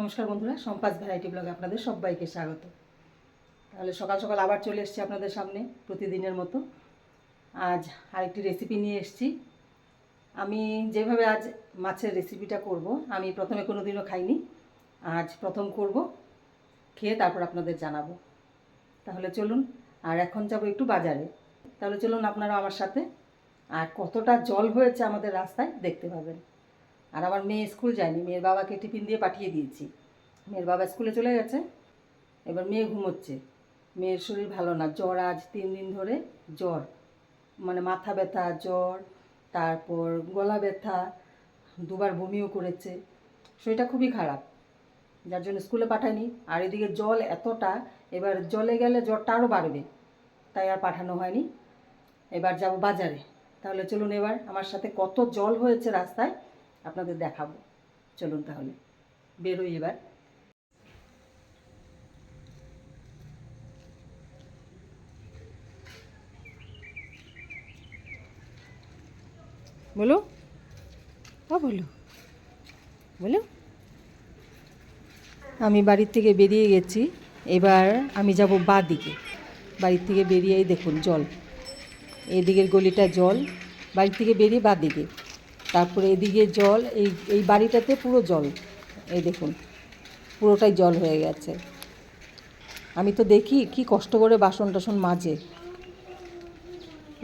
নমস্কার বন্ধুরা, সম্পাস ভ্যারাইটি ব্লগে আপনাদের সবাইকে স্বাগত। তাহলে সকাল সকাল আবার চলে এসেছি আপনাদের সামনে প্রতিদিনের মতো। আজ আরেকটি রেসিপি নিয়ে এসেছি। আমি যেভাবে আজ মাছের রেসিপিটা করব, আমি প্রথমে কোনো দিনও খাইনি, আজ প্রথম করব, খেয়ে তারপর আপনাদের জানাব। তাহলে চলুন, আর এখন যাব একটু বাজারে। তাহলে চলুন আপনারা আমার সাথে, আর কতটা জল হয়েছে আমাদের রাস্তায় দেখতে পাবেন। আর আমার মেয়ে স্কুল যায়নি, মেয়ের বাবাকে টিফিন দিয়ে পাঠিয়ে দিয়েছি। মেয়ের বাবা স্কুলে চলে গেছে, এবার মেয়ে ঘুমোচ্ছে। মেয়ের শরীর ভালো না, জ্বর আজ তিন দিন ধরে, জ্বর। মানে মাথা ব্যথা, জ্বর, তারপর গলা ব্যথা, দুবার বমিও করেছে। শরীরটা খুবই খারাপ, যার জন্য স্কুলে পাঠায়নি। আর এদিকে জল এতটা, এবার জলে গেলে জ্বরটা আরও বাড়বে, তাই আর পাঠানো হয়নি। এবার যাব বাজারে। তাহলে চলুন এবার, আমার সাথে কত জল হয়েছে রাস্তায় আপনাদের দেখাবো। চলুন তাহলে বেরোই এবার। বলো? ও বলো। বলো? আমি বাড়ির থেকে বেরিয়ে গেছি। এবার আমি যাব বা দিকে। বাড়ির থেকে বেরিয়েই দেখুন জল। এদিকের গলিটা জল। বাড়ির থেকে বেরিয়ে বা দিকে। তারপরে এদিকে জল, এই এই বাড়িটাতে পুরো জল। এই দেখুন, পুরোটাই জল হয়ে গেছে। আমি তো দেখি কি কষ্ট করে বাসন টাসন মাজে।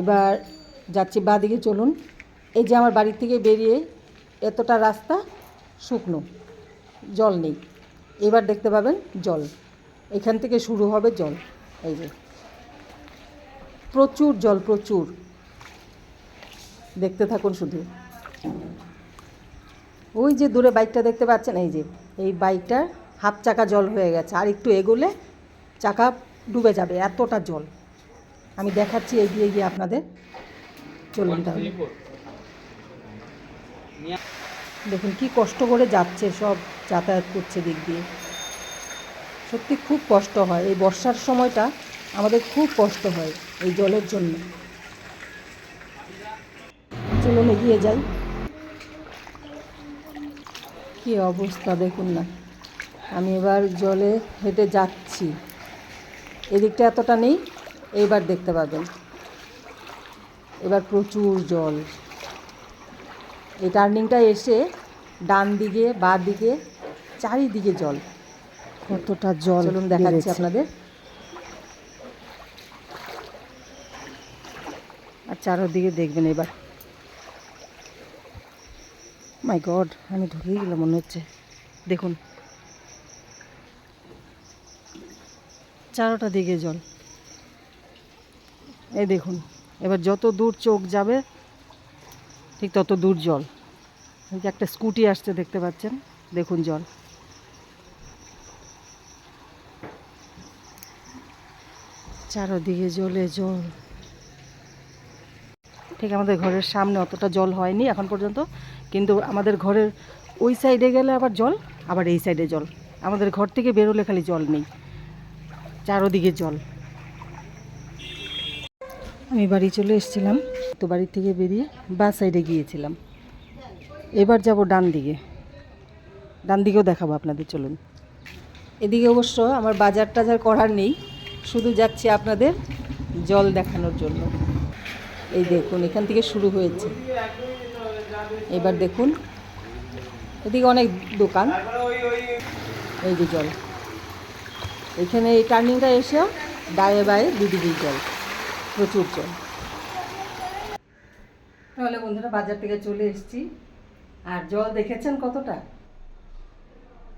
এবার যাচ্ছি বা দিকে চলুন। এই যে আমার বাড়ির থেকে বেরিয়ে এতটা রাস্তা, শুকনো, জল নেই। এবার দেখতে পাবেন জল। এখান থেকে শুরু হবে জল। এই যে, প্রচুর জল, প্রচুর। দেখতে থাকুন শুধু। ওই যে দূরে বাইকটা দেখতে পাচ্ছেন? এই যে, এই বাইকটার হাফ চাকা জল হয়ে গেছে, আর একটু এগোলে চাকা ডুবে যাবে, এতটা জল। আমি দেখাচ্ছি, এগিয়ে গিয়ে আপনাদের চলুন তাহলে দেখুন, কি কষ্ট করে যাচ্ছে, সব যাতায়াত করছে দিক দিয়ে। সত্যি খুব কষ্ট হয়, এই বর্ষার সময়টা আমাদের খুব কষ্ট হয় এই জলের জন্য। চলুন এগিয়ে যাই। কি অবস্থা দেখুন না। আমি এবার জলে হেঁটে যাচ্ছি। এদিকটা এতটা নেই এইবার দেখতে পাবেন। এবার প্রচুর জল। এই টার্নিংটা এসে ডান দিকে বা দিকে চারিদিকে জল। কতটা জল চলুন দেখাচ্ছি। আপনাদের। আর চারোদিকে দেখবেন এবার। মাই গড আমি ঢুকেই গেলাম, মনে হচ্ছে। দেখুন। চারোটা দিকে জল। এই দেখুন, এবার যত দূর চোখ যাবে, ঠিক তত দূর জল। এই যে একটা স্কুটি আসছে, দেখতে পাচ্ছেন? দেখুন জল। চারোদিকে জলে জল। ঠিক আমাদের ঘরের সামনে অতটা জল হয়নি, এখন পর্যন্ত। কিন্তু আমাদের ঘরের ওই সাইডে গেলে আবার জল, আবার এই সাইডে জল। আমাদের ঘর থেকে বেরোলে খালি জল নেই, চারোদিকে জল। আমি বাড়ি চলে এসেছিলাম, তো বাড়ি থেকে বেরিয়ে বা সাইডে গিয়েছিলাম। এবার যাব ডান দিকে। ডান দিকেও দেখাবো আপনাদের, চলুন। এদিকে অবশ্য আমার বাজার টাজার করার নেই, শুধু যাচ্ছি আপনাদের জল দেখানোর জন্য। এই দেখুন, এখান থেকে শুরু হয়েছে। এবার দেখুন। এদিকে অনেক দোকান। এই যে জল। এখানে এই টার্নিংটা এসে ডায়ে বায়ে দুদিকেই জল। প্রচুর জল। তাহলে বন্ধুরা বাজার থেকে চলে এসেছি। আর জল দেখেছেন কতটা?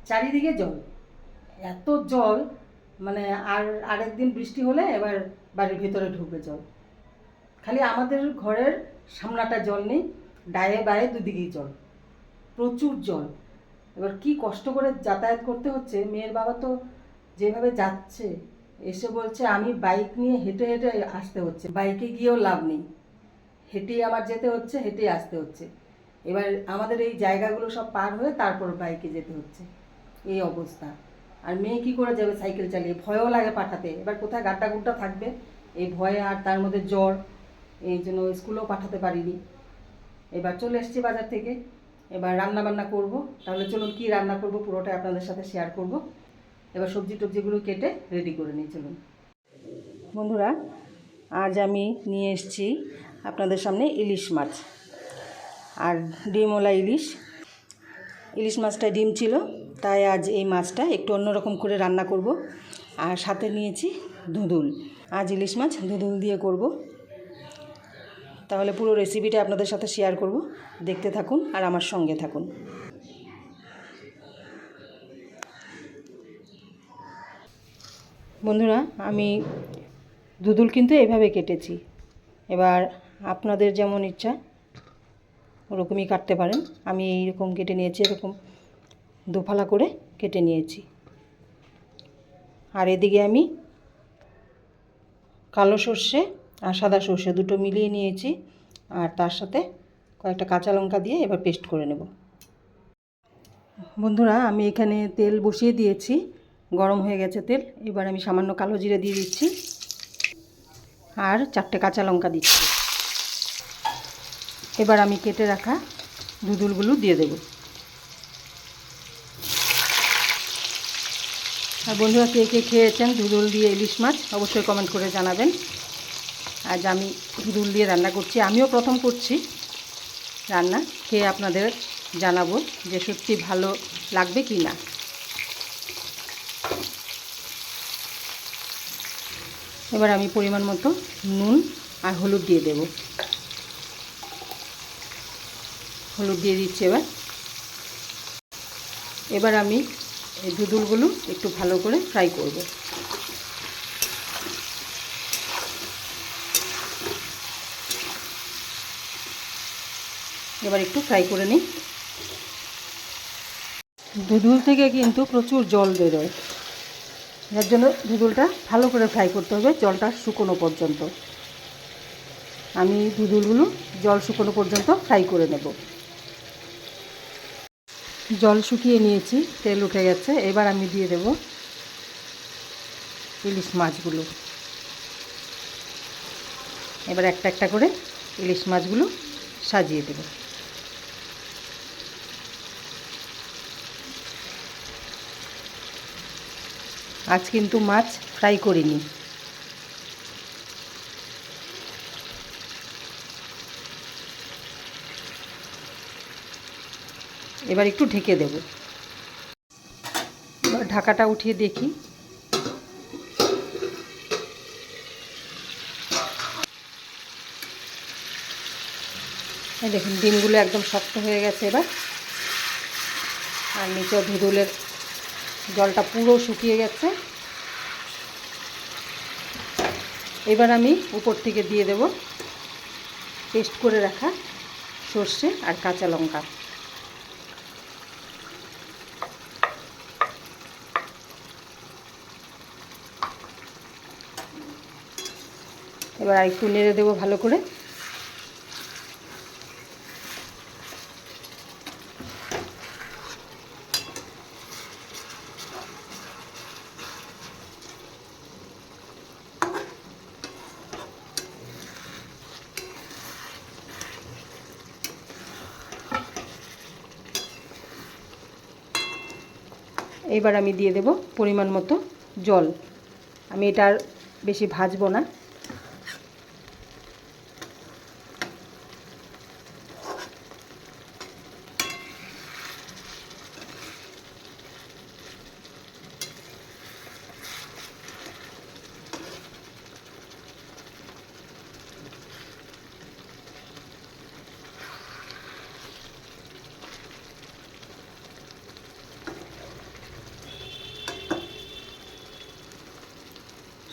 চারিদিকে জল। এত জল মানে আর আরেকদিন বৃষ্টি হলে এবার বাড়ির ভিতরে ঢুকবে জল। খালি আমাদের ঘরের সামনাটা জল নেই। ডায়ে বায়ে দুদিকেই জল। প্রচুর জল। এবার কি কষ্ট করে যাতায়াত করতে হচ্ছে? মেয়ের বাবা তো যেভাবে যাচ্ছে, এসে বলছে, আমি বাইক নিয়ে হেঁটে হেঁটে আসতে হচ্ছে। বাইকে গিয়েও লাভ নেই। হেঁটেই আমার যেতে হচ্ছে, হেঁটেই আসতে হচ্ছে। এবার আমাদের এই জায়গাগুলো সব পার হয়ে তারপর বাইকে যেতে হচ্ছে। এই অবস্থা। আর মেয়ে কি করে যাবে সাইকেল চালিয়ে? ভয়ও লাগে পাঠাতে। এবার কোথায় গাড্ডা গুড্ডা থাকবে? এই ভয়ে আর তার মধ্যে জ্বর। এই জন্য স্কুলেও পাঠাতে পারিনি। এবার চলে এসেছি বাজার থেকে। এবার রান্না বান্না করব। তাহলে চলুন কি রান্না করব পুরোটাই আপনাদের সাথে শেয়ার করব। এবার সবজি টবজিগুলো কেটে রেডি করে নিই, চলুন। বন্ধুরা, আজ আমি নিয়ে এসেছি আপনাদের সামনে ইলিশ মাছ আর ডিমওয়ালা ইলিশ। ইলিশ মাছটা ডিম ছিল, তাই আজ এই মাছটা একটু অন্যরকম করে রান্না করব। আর সাথে নিয়েছি ধুঁদুল আজ ইলিশ মাছ ধুঁদুল দিয়ে করব। তাহলে পুরো রেসিপিটা আপনাদের সাথে শেয়ার করব। দেখতে থাকুন আর আমার সঙ্গে থাকুন। বন্ধুরা, আমি দুদুল কিন্তু এভাবে কেটেছি। এবার আপনাদের যেমন ইচ্ছা, ওরকমই কাটতে পারেন। আমি এইরকম কেটে নিয়েছি, এরকম দোফালা করে কেটে নিয়েছি। আর এদিকে আমি কালো সর্ষে আর সাদা সর্ষে দুটো মিলিয়ে নিয়েছি। আর তার সাথে কয়েকটা কাঁচা লঙ্কা দিয়ে এবার পেস্ট করে নেব। বন্ধুরা, আমি এখানে তেল বসিয়ে দিয়েছি। গরম হয়ে গেছে তেল। এবার আমি সামান্য কালো জিরে দিয়ে দিচ্ছি। আর চারটে কাঁচা লঙ্কা দিচ্ছি। এবার আমি কেটে রাখা দুধুলগুলো দিয়ে দেব। আর বন্ধুরা, কে কে খেয়েছেন দুধুল দিয়ে ইলিশ মাছ, অবশ্যই কমেন্ট করে জানাবেন। আজ আমি দুধুল দিয়ে রান্না করছি। আমিও প্রথম করছি রান্না। খেয়ে আপনাদের জানাব যে সত্যি ভালো লাগবে কি না। এবার আমি পরিমাণ মতো নুন আর হলুদ দিয়ে দেব। হলুদ দিয়ে দিচ্ছি এবার। এবার আমি এই দুধুলগুলো একটু ভালো করে ফ্রাই করব। এবার একটু ফ্রাই করে নিই। দুধুল থেকে কিন্তু প্রচুর জল বেরোয়। এর জন্য দুধুলটা ভালো করে ফ্রাই করতে হবে জলটা শুকনো পর্যন্ত। আমি দুধুলগুলো জল শুকনো পর্যন্ত ফ্রাই করে নেব। জল শুকিয়ে নিয়েছি, তেল উঠে গেছে, এবার আমি দিয়ে দেব ইলিশ মাছগুলো। এবার একটা একটা করে ইলিশ মাছগুলো সাজিয়ে দেবো। আজ কিন্তু মাছ ফ্রাই করিনি। এবার একটু ঢেকে দেব। ঢাকাটা উঠিয়ে দেখি। দেখুন, ডিমগুলো একদম শক্ত হয়ে গেছে এবার। আর নিচে ধুদুলের জলটা পুরো শুকিয়ে গেছে। এবার আমি উপর থেকে দিয়ে দেব পেস্ট করে রাখা সর্ষে আর কাঁচা লঙ্কা। এবার একটু নেড়ে দেবো ভালো করে। এবার আমি দিয়ে দেব পরিমাণ মতো জল। আমি এটা আর বেশি ভাজবো না।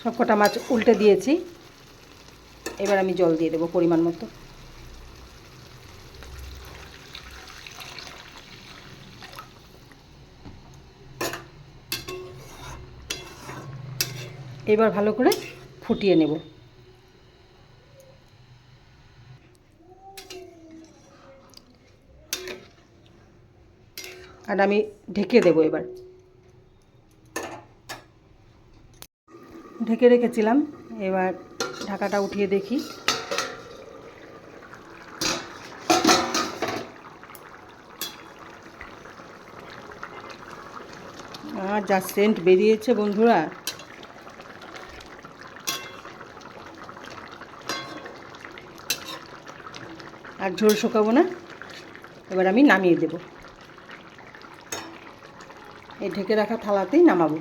সব কটা মাছ উল্টে দিয়েছি। এবার আমি জল দিয়ে দেবো পরিমাণ মতো। এবার ভালো করে ফুটিয়ে নেব। আর আমি ঢেকে দেবো এবার। ঢেকে রেখেছিলাম। এবার ঢাকাটা উঠিয়ে দেখি। আর যা সেন্ট বেরিয়েছে বন্ধুরা। আর ঝোল শুকাবো না। এবার আমি নামিয়ে দেব। এই ঢেকে রাখা থালাতেই নামাবো।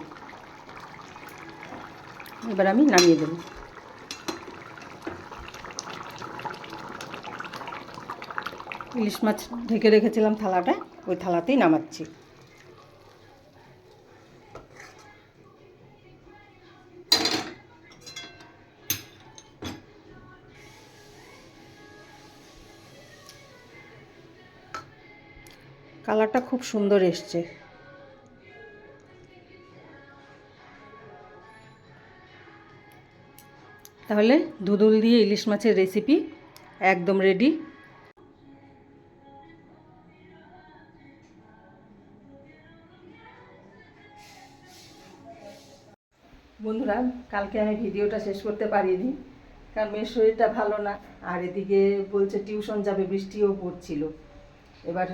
এবার আমি নামিয়ে দেব। ইলিশ মাছ ঢেকে রেখেছিলাম থালাটা ওই থালাতেই নামাচ্ছি। কালারটা খুব সুন্দর এসছে। তাহলে দুদুল দিয়ে ইলিশ মাছের রেসিপি একদম রেডি বন্ধুরা, কালকে আমি ভিডিওটা শেষ করতে পারিনি, কারণ মেয়ের শরীরটা ভালো না। আর এদিকে বলছে টিউশন যাবে, বৃষ্টিও পড়ছিল। এবার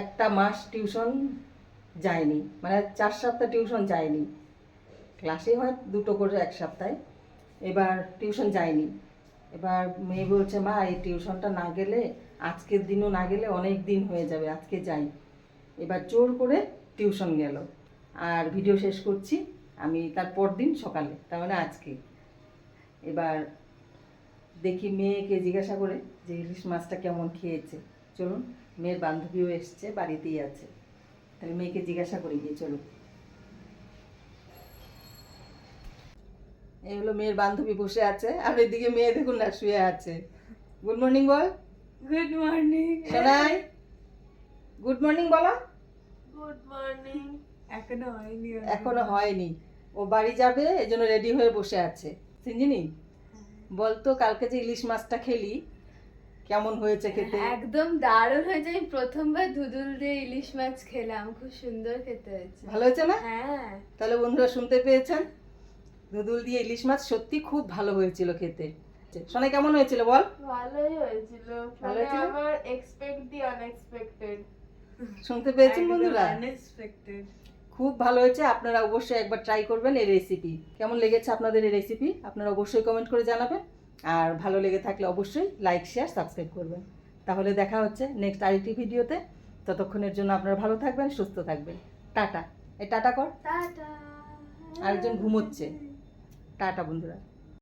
একটা মাস টিউশন যায়নি মানে চার সপ্তাহ টিউশন যায়নি। ক্লাসে হয় দুটো করে এক সপ্তাহে। এবার টিউশন যায়নি। এবার মেয়ে বলছে, মা, এই টিউশনটা না গেলে, আজকের দিনও না গেলে অনেক দিন হয়ে যাবে, আজকে যাই। এবার জোর করে টিউশন গেল। আর ভিডিও শেষ করছি, আমি তার পরদিন সকালে, তার মানে আজকে। এবার দেখি মেয়েকে জিজ্ঞাসা করে যে, ইলিশ মাছটা কেমন খেয়েছে? চলুন, মেয়ের বান্ধবীও এসছে, বাড়িতেই আছে। তাহলে মেয়েকে জিজ্ঞাসা করি গিয়ে, চলুন। এই হলো মেয়ের বান্ধবী বসে আছে আর এদিকে মেয়ে দেখুন না শুয়ে আছে। গুড মর্নিং বল। Good morning Sonai good morning বলো। গুড মর্নিং এখনও হয়নি। এখনও হয়নি। ও বাড়ি যাবে এই জন্য রেডি হয়ে বসে আছে। সিঞ্জিনি বলতো কালকে যে ইলিশ মাছটা খেলি কেমন হয়েছে খেতে? একদম দারুণ হয়েছে। আমি প্রথমবার দুদুল দিয়ে ইলিশ মাছ খেলাম খুব সুন্দর খেতে হয়েছে। ভালো হয়েছে না? হ্যাঁ। তাহলে বন্ধুরা শুনতে পেয়েছেন? দুদুল দিয়ে ইলিশ মাছ সত্যি খুব ভালো হয়েছিল খেতে। সোনাই কেমন হয়েছিল বল? ভালোই হয়েছিল। ভালো মানে আমার এক্সপেক্ট দি আনএক্সপেক্টেড শুনতে পেয়েছেন বন্ধুরা? unexpected. খুব ভালো হয়েছে আপনারা অবশ্যই একবার ট্রাই করবেন এই রেসিপি কেমন লেগেছে আপনাদের এই রেসিপি আপনারা অবশ্যই কমেন্ট করে জানাবেন। আর ভালো লেগে থাকলে অবশ্যই লাইক শেয়ার সাবস্ক্রাইব করবেন। তাহলে দেখা হচ্ছে নেক্সট আরেকটি ভিডিওতে। ততক্ষণের জন্য আপনারা ভালো থাকবেন সুস্থ থাকবেন। টাটা। এই টাটা কর। টাটা। আরেকজন ঘুমোচ্ছে। টাটা বন্ধুরা।